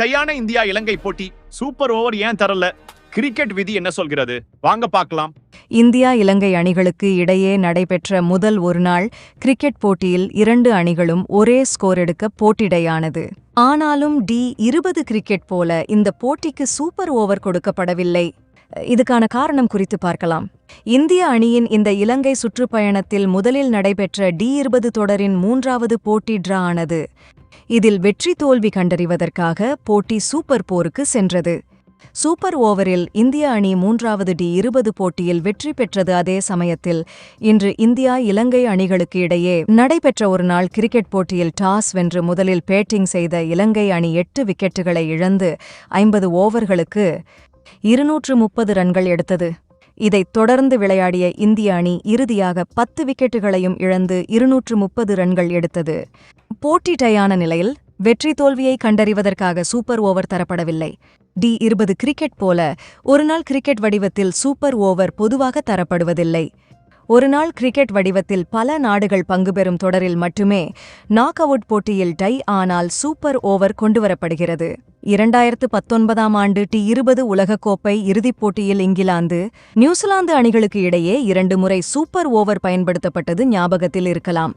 டையான India இலங்கை போட்டி super over ஏன் தரல? கிரிக்கெட் விதி என்ன சொல்கிறது? வாங்க பார்க்கலாம். இந்தியா இலங்கை அணிகளுக்கு இடையே நடைபெற்ற முதல் ஒருநாள் கிரிக்கெட் போட்டியில் இரண்டு அணிகளும் ஒரே ஸ்கோர் எடுக்க போட்டிடையானது. ஆனாலும் டி இருபது கிரிக்கெட் போல இந்த போட்டிக்கு சூப்பர் ஓவர் கொடுக்கப்படவில்லை. இதுக்கான காரணம் குறித்து பார்க்கலாம். இந்திய அணியின் இந்த இலங்கை சுற்றுப்பயணத்தில் முதலில் நடைபெற்ற டி இருபது தொடரின் மூன்றாவது போட்டி டிரா ஆனது. இதில் வெற்றி தோல்வி கண்டறிவதற்காக போட்டி சூப்பர் போருக்கு சென்றது. சூப்பர் ஓவரில் இந்திய அணி மூன்றாவது டி இருபது போட்டியில் வெற்றி பெற்றது. அதே சமயத்தில் இன்று இந்தியா இலங்கை அணிகளுக்கு இடையே நடைபெற்ற ஒருநாள் கிரிக்கெட் போட்டியில் டாஸ் வென்று முதலில் பேட்டிங் செய்த இலங்கை அணி எட்டு விக்கெட்டுகளை இழந்து ஐம்பது ஓவர்களுக்கு இருநூற்று முப்பது ரன்கள் எடுத்தது. இதைத் தொடர்ந்து விளையாடிய இந்திய அணி இறுதியாக பத்து விக்கெட்டுகளையும் இழந்து இருநூற்று முப்பது ரன்கள் எடுத்தது. போட்டி டையான நிலையில் வெற்றி தோல்வியை கண்டறிவதற்காக சூப்பர் ஓவர் தரப்படவில்லை. டி இருபது கிரிக்கெட் போல ஒருநாள் கிரிக்கெட் வடிவத்தில் சூப்பர் ஓவர் பொதுவாக தரப்படுவதில்லை. ஒருநாள் கிரிக்கெட் வடிவத்தில் பல நாடுகள் பங்குபெறும் தொடரில் மட்டுமே நாக் அவுட் போட்டியில் டை ஆனால் சூப்பர் ஓவர் கொண்டுவரப்படுகிறது. இரண்டாயிரத்து பத்தொன்பதாம் ஆண்டு டி இருபது உலகக்கோப்பை இறுதிப் போட்டியில் இங்கிலாந்து நியூசிலாந்து அணிகளுக்கு இடையே இரண்டு முறை சூப்பர் ஓவர் பயன்படுத்தப்பட்டது ஞாபகத்தில் இருக்கலாம்.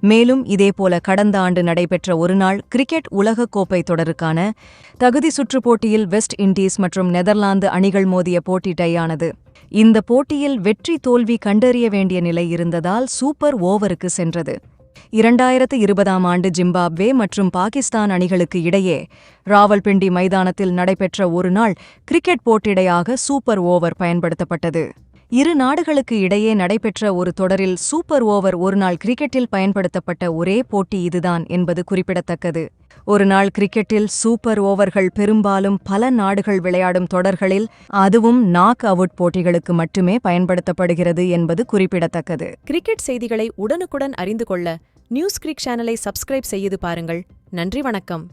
மேலும் இதேபோல கடந்த ஆண்டு நடைபெற்ற ஒருநாள் கிரிக்கெட் உலகக்கோப்பை தொடருக்கான தகுதி சுற்றுப் போட்டியில் வெஸ்ட் இண்டீஸ் மற்றும் நெதர்லாந்து அணிகள் மோதிய போட்டி டையானது இந்த போட்டியில் வெற்றி தோல்வி கண்டறிய வேண்டிய நிலை இருந்ததால் சூப்பர் ஓவருக்கு சென்றது. இரண்டாயிரத்து இருபதாம் ஆண்டு ஜிம்பாப்வே மற்றும் பாகிஸ்தான் அணிகளுக்கு இடையே ராவல்பிண்டி மைதானத்தில் நடைபெற்ற ஒருநாள் கிரிக்கெட் போட்டிடையாக சூப்பர் ஓவர் பயன்படுத்தப்பட்டது. இரு நாடுகளுக்கு இடையே நடைபெற்ற ஒரு தொடரில் சூப்பர் ஓவர் ஒருநாள் கிரிக்கெட்டில் பயன்படுத்தப்பட்ட ஒரே போட்டி இதுதான் என்பது குறிப்பிடத்தக்கது. ஒருநாள் கிரிக்கெட்டில் சூப்பர் ஓவர்கள் பெரும்பாலும் பல நாடுகள் விளையாடும் தொடர்களில் அதுவும் நாக் அவுட் போட்டிகளுக்கு மட்டுமே பயன்படுத்தப்படுகிறது என்பது குறிப்பிடத்தக்கது. கிரிக்கெட் செய்திகளை உடனுக்குடன் அறிந்து கொள்ள நியூஸ் கிரிக் சேனலை சப்ஸ்கிரைப் செய்து பாருங்கள். நன்றி வணக்கம்.